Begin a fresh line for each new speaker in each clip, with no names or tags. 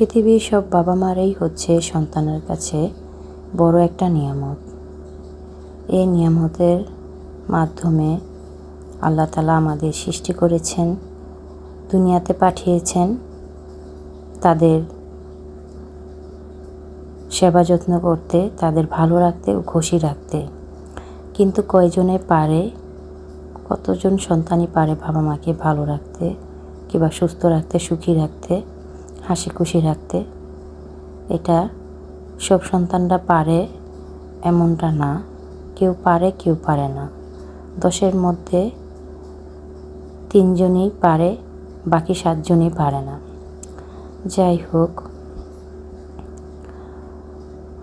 পৃথিবীর সব বাবা মারাই হচ্ছে সন্তানের কাছে বড় একটা নিয়ামত। এই নিয়ামতের মাধ্যমে আল্লাহ তালা আমাদের সৃষ্টি করেছেন, দুনিয়াতে পাঠিয়েছেন, তাদের সেবা যত্ন করতে, তাদের ভালো রাখতে ও খুশি রাখতে। কিন্তু কয়জনে পারে, কতজন সন্তানই পারে বাবা মাকে ভালো রাখতে কিংবা সুস্থ রাখতে, সুখী রাখতে? হাসি খুশি রাখতে। এটা সব সন্তানরা পারে এমনটা না। কেউ পারে কেউ পারে না। দশের মধ্যে তিনজনই পারে, বাকি সাতজনই পারে না। যাই হোক,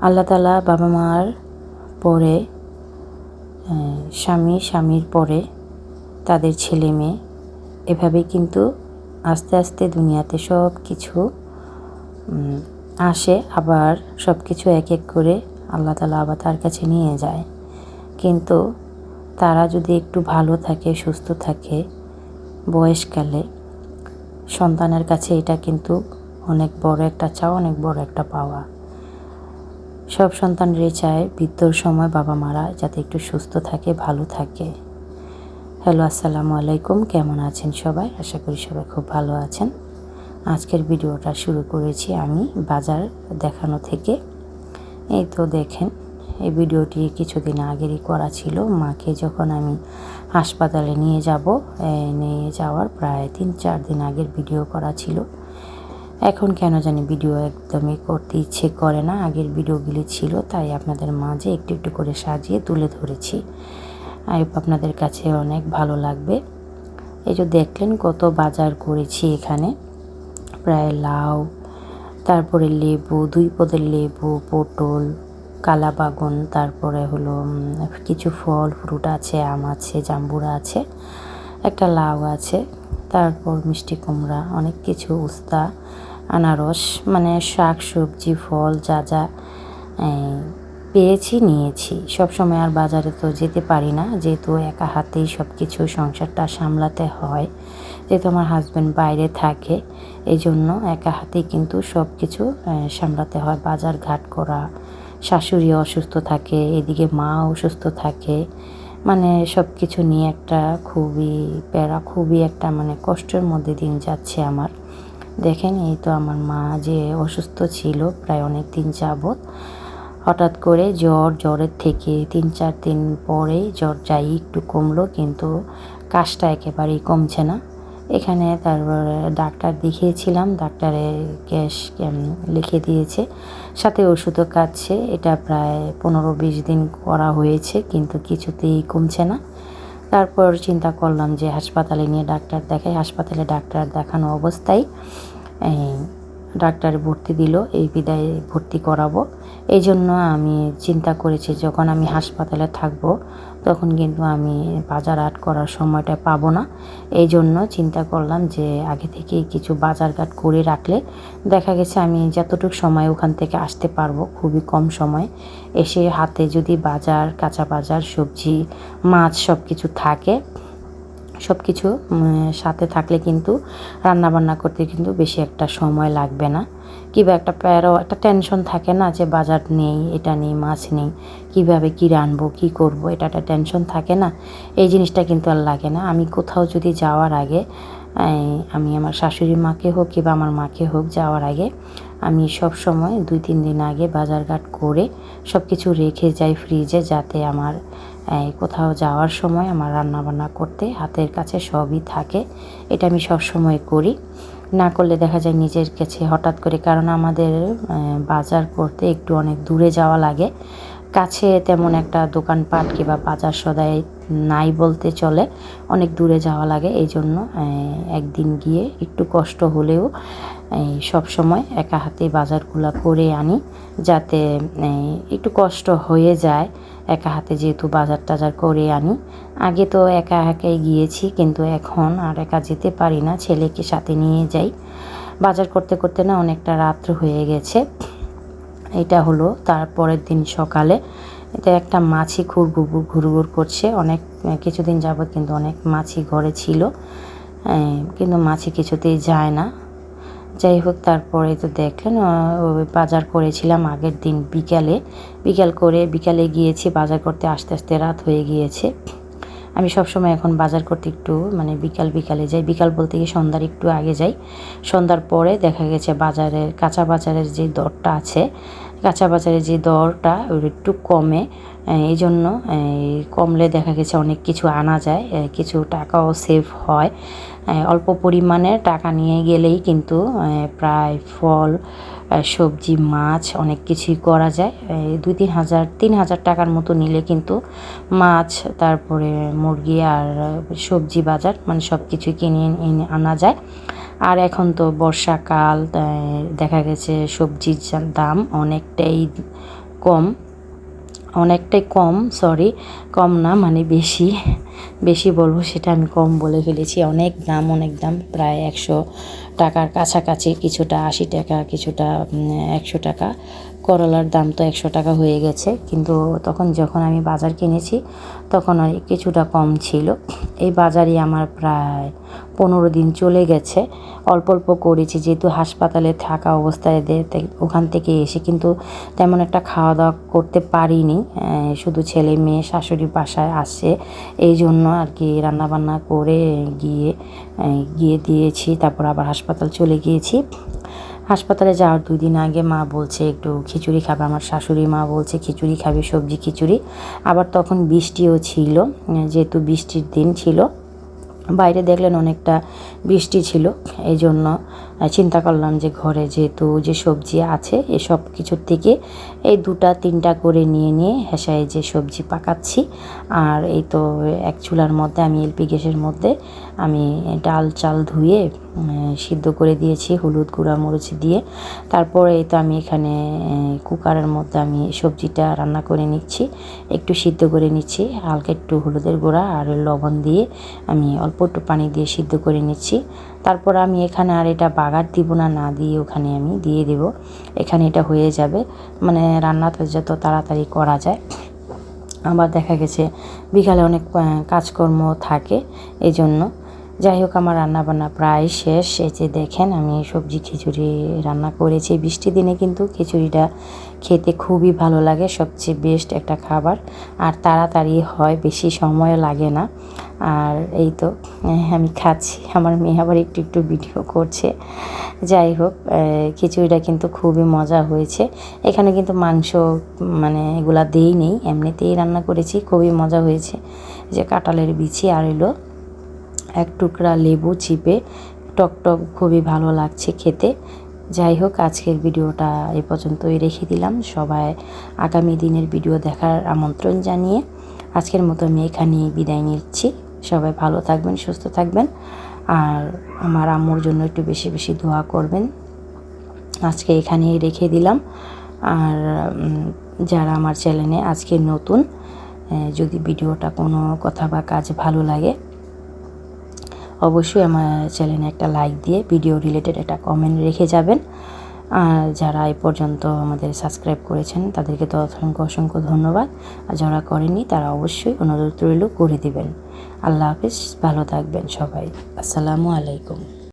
আল্লাহ তালা বাবা মার পরে স্বামী স্বামীর পরে তাদের ছেলে মেয়ে এভাবে কিন্তু আস্তে আস্তে দুনিয়াতে সব কিছু আসে, আবার সব কিছু এক এক করে আল্লাহ তালা আবার তার কাছে নিয়ে যায়। কিন্তু তারা যদি একটু ভালো থাকে, সুস্থ থাকে, বয়সকালে, সন্তানের কাছে এটা কিন্তু অনেক বড় একটা চাওয়া, অনেক বড় একটা পাওয়া। সব সন্তানরাই চায় বৃদ্ধর সময় বাবা মারা যাতে একটু সুস্থ থাকে, ভালো থাকে। হ্যালো, আসসালামু আলাইকুম, কেমন আছেন সবাই? আশা করি সবাই খুব ভালো আছেন। আজকের ভিডিওটা শুরু করেছি আমি বাজার দেখানো থেকে। এই তো দেখেন, এই ভিডিওটি কিছুদিন আগেরই করা ছিল। মাকে যখন আমি হাসপাতালে নিয়ে যাব নিয়ে যাওয়ার প্রায় তিন চার দিন আগের ভিডিও করা ছিল। এখন কেন জানি ভিডিও একদমই করতে ইচ্ছে করে না, আগের ভিডিওগুলি ছিল, তাই আপনাদের মাঝে একটু একটু করে সাজিয়ে তুলে ধরেছি। আই আপনাদের কাছে অনেক ভালো লাগবে। এই যে দেখলেন কত বাজার করেছি এখানে। প্রায় লাউ, তারপরে লেবু, দুই পদের লেবু, পটল কালা বাগন তারপরে হলো কিছু ফল, ফ্রুট আছে, আম আছে, জাম্বুরা আছে, একটা লাউ আছে, তারপর মিষ্টি কুমড়া, অনেক কিছু, উস্তা, আনারস মানে শাক, সবজি, ফল, যা যা পেয়েছি, নিয়েছি। সব সময় আর বাজারে তো যেতে পারি না, যেহেতু একা হাতেই সব কিছু সংসারটা সামলাতে হয়। যেহেতু আমার হাজব্যান্ড বাইরে থাকে, এই জন্য একা হাতেই কিন্তু সব কিছু সামলাতে হয়। বাজার ঘাট করা, শাশুড়ি অসুস্থ থাকে, এদিকে মা অসুস্থ থাকে। মানে সব কিছু নিয়ে একটা খুবই প্যারা, খুবই একটা মানে কষ্টের মধ্যে দিন যাচ্ছে আমার। দেখেন, এই তো আমার মা যে অসুস্থ ছিল প্রায় অনেক দিন যাবৎ। হঠাৎ করে জ্বর, জ্বরের থেকে তিন, চার দিন পরে জ্বর যাই একটু কমলো, কিন্তু কাশটা একেবারেই কমছে না। এখানে তারপরে ডাক্তার দেখিয়েছিলাম, ডাক্তারে গ্যাস লিখে দিয়েছে। সাথে ওষুধও কাটছে এটা প্রায় পনেরো বিশ দিন করা হয়েছে, কিন্তু কিছুতেই কমছে না। তারপর চিন্তা করলাম যে হাসপাতালে নিয়ে ডাক্তার দেখাই, হাসপাতালে ডাক্তার দেখানো অবস্থায় ডাক্তার ভর্তি দিল, এই বিদায় ভর্তি করাবো। এই জন্য আমি চিন্তা করেছি, যখন আমি হাসপাতালে থাকব, তখন কিন্তু আমি বাজার আট করার সময়টা পাবো না। এই জন্য চিন্তা করলাম যে, আগে থেকেই কিছু বাজারঘাট করে রাখলে দেখা গেছে আমি যতটুকু সময় ওখান থেকে আসতে পারব, খুবই কম সময়। এসে হাতে যদি বাজার, কাঁচা বাজার, সবজি, মাছ সব কিছু থাকে সব কিছু সাথে থাকলে কিন্তু রান্না বান্না করতে কিন্তু বেশি একটা সময় লাগবে না। কিংবা একটা প্যারো, একটা টেনশন থাকে না যে বাজার নেই, এটা নেই, মাছ নেই, কীভাবে কি রানবো কি করব, এটা একটা টেনশন থাকে না। এই জিনিসটা কিন্তু আর লাগে না। আমি কোথাও যদি যাওয়ার আগে আমি আমার শাশুড়ি মাকে হোক কিংবা আমার মাকে হোক যাওয়ার আগে, আমি সব সময় দুই তিন দিন আগে বাজারঘাট করে সব কিছু রেখে যাই ফ্রিজে যাতে আমার কোথাও যাওয়ার সময় আমার রান্না বান্না করতে হাতের কাছে সবই থাকে। এটা আমি সব সময় করি। না করলে দেখা যায় নিজের কাছে হঠাৎ করে, কারণ আমাদের বাজার করতে একটু অনেক দূরে যাওয়া লাগে। কাছে তেমন একটা দোকানপাট কিংবা বাজার সদাই নাই বলতে চলে, অনেক দূরে যাওয়া লাগে। এই জন্য একদিন গিয়ে একটু কষ্ট হলেও সব সময় একা হাতে বাজারগুলো করে আনি, যাতে একটু কষ্ট হয়ে যায়। একা হাতে যেহেতু বাজার টাজার করে আনি, আগে তো একা একাই গিয়েছি, কিন্তু এখন আর একা যেতে পারি না, ছেলেকে সাথে নিয়ে যাই। বাজার করতে করতে না অনেকটা রাত্র হয়ে গেছে। এটা হলো তারপরের দিন সকালে। এটা একটা মাছি খুব ঘুরঘুর করছে। অনেক, কিছুদিন যাবৎ কিন্তু অনেক মাছি ঘরে ছিল। কিন্তু মাছি কিছুতেই যায় না। যাই হোক, তারপরে তো দেখলেন বাজার করেছিলাম আগের দিন বিকালে। বিকাল করে বিকালে গিয়েছি, বাজার করতে আস্তে আস্তে রাত হয়ে গিয়েছে। আমি সবসময় এখন বাজার করতে একটু মানে বিকাল বিকালে যাই। বিকাল বলতে গিয়ে সন্ধ্যার একটু আগে যাই। সন্ধ্যার পরে দেখা গেছে বাজারের, কাঁচা বাজারের যে দরটা আছে কাঁচা বাজারে যে দরটা, ওর একটু কমে। এই জন্য কমলে দেখা গেছে অনেক কিছু আনা যায় কিছু টাকাও সেভ হয়। অল্প পরিমাণে টাকা নিয়ে গেলেই কিন্তু প্রায় ফল সবজি, মাছ অনেক কিছুই করা যায়। দুই তিন হাজার তিন হাজার টাকার মতো নিলে কিন্তু মাছ, তারপরে মুরগি আর সবজি বাজার মানে সব কিছুই কিনে আনা যায়। আর এখন তো বর্ষাকাল দেখা গেছে সবজির দাম অনেকটাই কম। অনেকটাই কম সরি কম না মানে বেশি। বেশি বলব সেটা আমি কম বলে ফেলেছি। অনেক দাম অনেক দাম, প্রায় একশো টাকার কাছাকাছি, কিছুটা আশি টাকা, কিছুটা একশো টাকা। করলার দাম তো একশো টাকা হয়ে গেছে। কিন্তু তখন যখন আমি বাজার কিনেছি, তখন ওই কিছুটা কম ছিল। এই বাজারই আমার প্রায় পনেরো দিন চলে গেছে। অল্প অল্প করেছি, যেহেতু হাসপাতালে থাকা অবস্থায় ওখান থেকে এসে কিন্তু তেমন একটা খাওয়া দাওয়া করতে পারিনি। শুধু ছেলে মেয়ে, শাশুড়ি বাসায় আসে। এই জন্য আর কি রান্নাবান্না করে গিয়ে গিয়ে দিয়েছি, তারপর আবার হাসপাতাল চলে গিয়েছি। হাসপাতালে যাওয়ার দুই দিন আগে মা বলছে, একটু খিচুড়ি খাবে আমার শাশুড়ি। মা বলছে, খিচুড়ি খাবে, সবজি খিচুড়ি। আবার তখন বৃষ্টিও ছিল, যেহেতু বৃষ্টির দিন ছিল, বাইরে দেখলেন অনেকটা বৃষ্টি ছিল এই জন্য চিন্তা করলাম যে ঘরে যেহেতু যে সবজি আছে এসব কিছুর থেকে এই দুটা, তিনটা করে নিয়ে নিয়ে হেসায় যে সবজি পাকাচ্ছি। আর এই তো এক চুলার মধ্যে, আমি এলপি গ্যাসের মধ্যে আমি ডাল চাল ধুয়ে সিদ্ধ করে দিয়েছি, হলুদ, গুঁড়া মরিচ দিয়ে। তারপরে এই তো আমি এখানে কুকারের মধ্যে আমি সবজিটা রান্না করে নিচ্ছি, একটু সিদ্ধ করে নিচ্ছি, হালকা একটু হলুদের গুঁড়া আর লবণ দিয়ে আমি অল্প একটু পানি দিয়ে সিদ্ধ করে নিচ্ছি। তারপর আমি এখানে আর এটা বাগার দিব না না দিয়ে ওখানে আমি দিয়ে দেব। এখানে এটা হয়ে যাবে। মানে রান্নাটা যত তাড়াতাড়ি করা যায়। আবার দেখা গেছে বিকালে অনেক কাজকর্ম থাকে এই জন্য যাই হোক, আমার রান্নাবান্না প্রায় শেষ। যে দেখেন, আমি সবজি খিচুড়ি রান্না করেছি। বৃষ্টি দিনে কিন্তু খিচুড়িটা খেতে খুবই ভালো লাগে। সবচেয়ে বেস্ট একটা খাবার। আর তাড়াতাড়ি হয়, বেশি সময় লাগে না। আর এই তো আমি খাচ্ছি। আমার মেয়ে আবার একটু একটু ভিডিও করছে। যাই হোক খিচুড়িটা কিন্তু খুবই মজা হয়েছে। এখানে কিন্তু মাংস মানে এগুলা দেই নেই, এমনিতেই রান্না করেছি। খুবই মজা হয়েছে। যে কাঁঠালের বিছি আর এলো এক টুকরা লেবু চিপে। টক টক খুবই ভালো লাগছে খেতে। যাই হোক, আজকের ভিডিওটা এ পর্যন্তই রেখে দিলাম। সবাই আগামী দিনের ভিডিও দেখার আমন্ত্রণ জানিয়ে আজকের মতো আমি এখানেই বিদায় নিচ্ছি। সবাই ভালো থাকবেন, সুস্থ থাকবেন। আর আমার আম্মুর জন্য একটু বেশি বেশি দোয়া করবেন। আজকে এখানেই রেখে দিলাম। আর যারা আমার চ্যানেলে আজকে নতুন যদি ভিডিওটা কোনো কথা বা কাজ ভালো লাগে, অবশ্যই আমার চ্যানেলে একটা লাইক দিয়ে ভিডিও রিলেটেড একটা কমেন্ট রেখে যাবেন। আর যারা এ পর্যন্ত আমাদের সাবস্ক্রাইব করেছেন, তাদেরকে তো অসংখ্য অসংখ্য ধন্যবাদ। আর যারা করেনি তারা অবশ্যই অনুরোধ রইল করে দিবেন। আল্লাহ হাফিজ, ভালো থাকবেন সবাই। আসসালামু আলাইকুম।